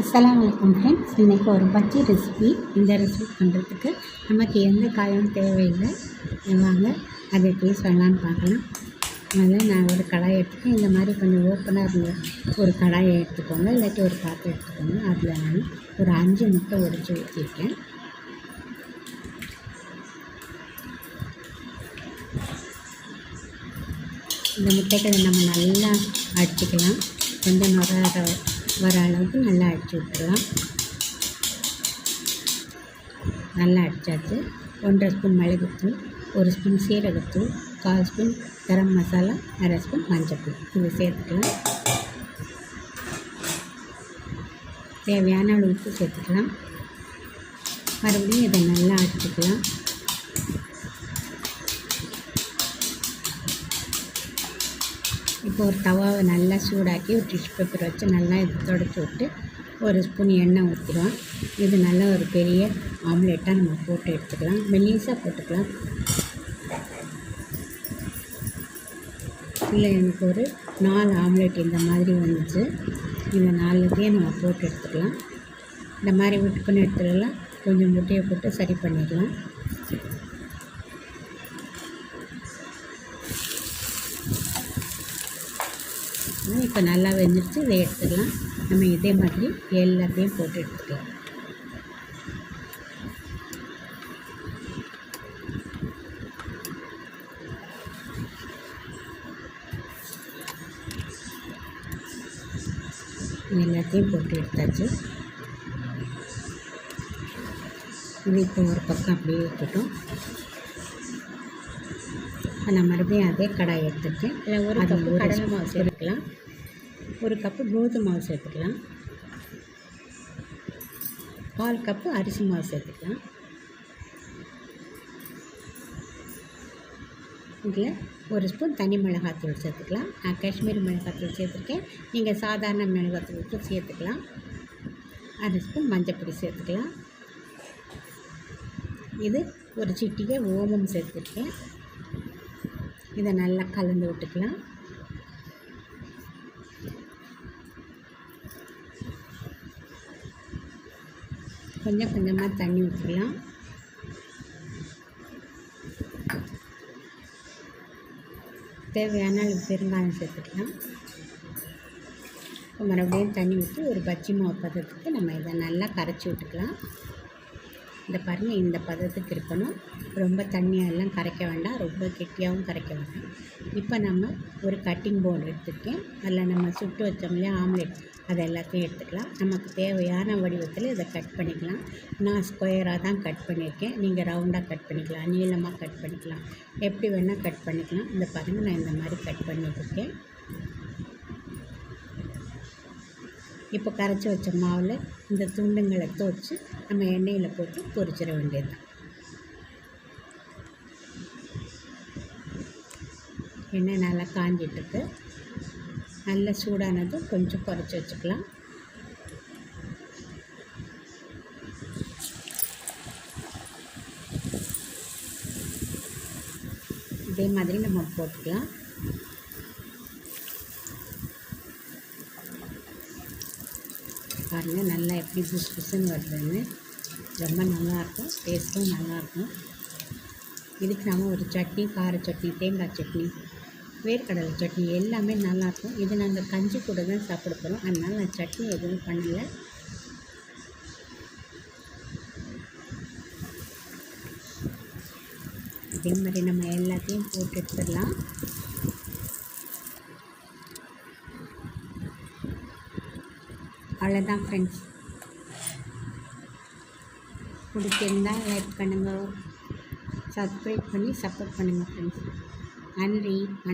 அஸ்லாம் வலைக்கம் ஃப்ரெண்ட்ஸ் இன்றைக்கி ஒரு பஜ்ஜி ரெசிபி இந்த ரெசிபி பண்ணுறதுக்கு நமக்கு எந்த காயும் தேவையில்லை. வாங்க. அதை எப்படி சொல்லலான்னு பார்க்கலாம். அதில் நான் ஒரு கடாயை எடுத்துக்கேன் இந்த மாதிரி கொஞ்சம் ஓப்பனாக இருந்த ஒரு கடாயை எடுத்துக்கோங்க. இல்லாட்டி ஒரு பாத்திரம் எடுத்துக்கோங்க. அதில் நான் ஒரு அஞ்சு முட்டை உடைச்சி ஊற்றிருக்கேன் இந்த முட்டைகளை நம்ம நல்லா அடிச்சுக்கலாம். கொஞ்சம் நுர வர அளவுக்கு நல்லா அடித்து விட்டுறலாம் நல்லா அடித்தாச்சு ஒன்றரை ஸ்பூன் மிளகுத்தூள் ஒரு ஸ்பூன் சீரகத்தூள் கால் ஸ்பூன் கரம் மசாலா அரை ஸ்பூன் மஞ்சள்தூள் இதை சேர்த்துக்கலாம். தேவையான அளவுக்கு சேர்த்துக்கலாம். மறுபடியும் இதை நல்லா அடிச்சுக்கலாம். ஒரு தவாவை நல்லா சூடாக்கி ஒரு டிஷ்யூ பேப்பர் வச்சு நல்லா இது தொடச்சி விட்டு ஒரு ஸ்பூன் எண்ணெய் ஊற்றிடுவோம் இது நல்லா ஒரு பெரிய ஆம்லேட்டாக நம்ம போட்டு எடுத்துக்கலாம். மெல்லிசாக போட்டுக்கலாம். இல்லை எனக்கு ஒரு நாலு ஆம்லேட் இந்த மாதிரி வந்துச்சு. இந்த நாலுத்தையும் நம்ம போட்டு எடுத்துக்கலாம். இந்த மாதிரி விட்டு பண்ணி எடுத்துடலாம். கொஞ்சம் முட்டையை போட்டு சரி பண்ணிடலாம். இப்போ நல்லா வெந்துடுச்சு இதை எடுத்துக்கலாம். நம்ம இதே மாதிரி எல்லாத்தையும் போட்டு எடுத்துக்கலாம். எல்லாத்தையும் போட்டு எடுத்தாச்சு. இது இப்போ ஒரு பக்கம் அப்படியே இருக்கட்டும். நான் மறுபடியும் அதே கடாய் எடுத்துருக்கேன். இல்லை ஒரு கப்பு கடலை மாவு சேர்த்துக்கலாம் ஒரு கப்பு கோதுமை மாவு சேர்த்துக்கலாம். கால் கப்பு அரிசி மாவு சேர்த்துக்கலாம். இதில் ஒரு ஸ்பூன் தனி மிளகாத்தூள் சேர்த்துக்கலாம். நான் காஷ்மீரி மிளகாத்தூள் சேர்த்துருக்கேன். நீங்கள் சாதாரண மிளகாத்தூள் சேர்த்துக்கலாம். அரை ஸ்பூன் மஞ்சப்பொடி சேர்த்துக்கலாம். இது ஒரு சிட்டிகை ஓமம் சேர்த்துருக்கேன். இதை நல்லா கலந்து விட்டுக்கலாம். கொஞ்சம் கொஞ்சமாக தண்ணி ஊற்றிக்கலாம் தேவையான அளவு பெருங்காயம் சேர்த்துக்கலாம். மறுபடியும் தண்ணி ஊற்றி ஒரு பச்சை மாவு பதத்துக்கு நம்ம இதை நல்லா கரைச்சி விட்டுக்கலாம். இந்த பாருங்கள் இந்த பதத்துக்கு இருக்கணும். ரொம்ப தண்ணியெல்லாம் கரைக்க வேண்டாம். ரொம்ப கெட்டியாகவும் கரைக்க வேண்டாம். இப்போ நம்ம ஒரு கட்டிங் போர்டு எடுத்துருக்கேன் அதில் நம்ம சுட்டு வச்சோம் இல்லையா அதை எல்லாத்தையும் எடுத்துக்கலாம். நமக்கு தேவையான வடிவத்தில் இதை கட் பண்ணிக்கலாம். நான் ஸ்கொயராக தான் கட் பண்ணியிருக்கேன். நீங்கள் ரவுண்டாக கட் பண்ணிக்கலாம். நீளமாக கட் பண்ணிக்கலாம். எப்படி வேணால் கட் பண்ணிக்கலாம். இந்த பாருங்கள் நான் இந்த மாதிரி கட் பண்ணிட்டுருக்கேன் இப்போ கரைச்சி வச்ச மாவில் இந்த துண்டுங்களை தோச்சு நம்ம எண்ணெயில் போட்டு பொரிச்சிட வேண்டியது எண்ணெய் நல்லா காஞ்சிட்ருக்கு நல்லா சூடானதும் கொஞ்சம் குறைச்சி வச்சுக்கலாம். இதே மாதிரி நம்ம போட்டுக்கலாம். பாருங்கள் நல்லா எப்படி புஸ் புஸ்ன்னு வருதுன்னு. ரொம்ப நல்லாயிருக்கும். டேஸ்ட்டும் நல்லாயிருக்கும். இதுக்கு நம்ம ஒரு சட்னி கார சட்னி தேங்காய் சட்னி வேர்க்கடலை சட்னி எல்லாமே நல்லாயிருக்கும். இது நாங்கள் கஞ்சி கூட தான் சாப்பிட போகிறோம் அதனால் நான் சட்னி எதுவும் பண்ணலை. அதே மாதிரி நம்ம எல்லாத்தையும் போட்டு எடுத்துடலாம். அவ்வளோதான் ஃப்ரெண்ட்ஸ் பிடிச்சிருந்தால் லைக் பண்ணுங்கள் சப்ஸ்கிரைப் பண்ணி சப்போர்ட் பண்ணுங்கள் ஃப்ரெண்ட்ஸ் நன்றி.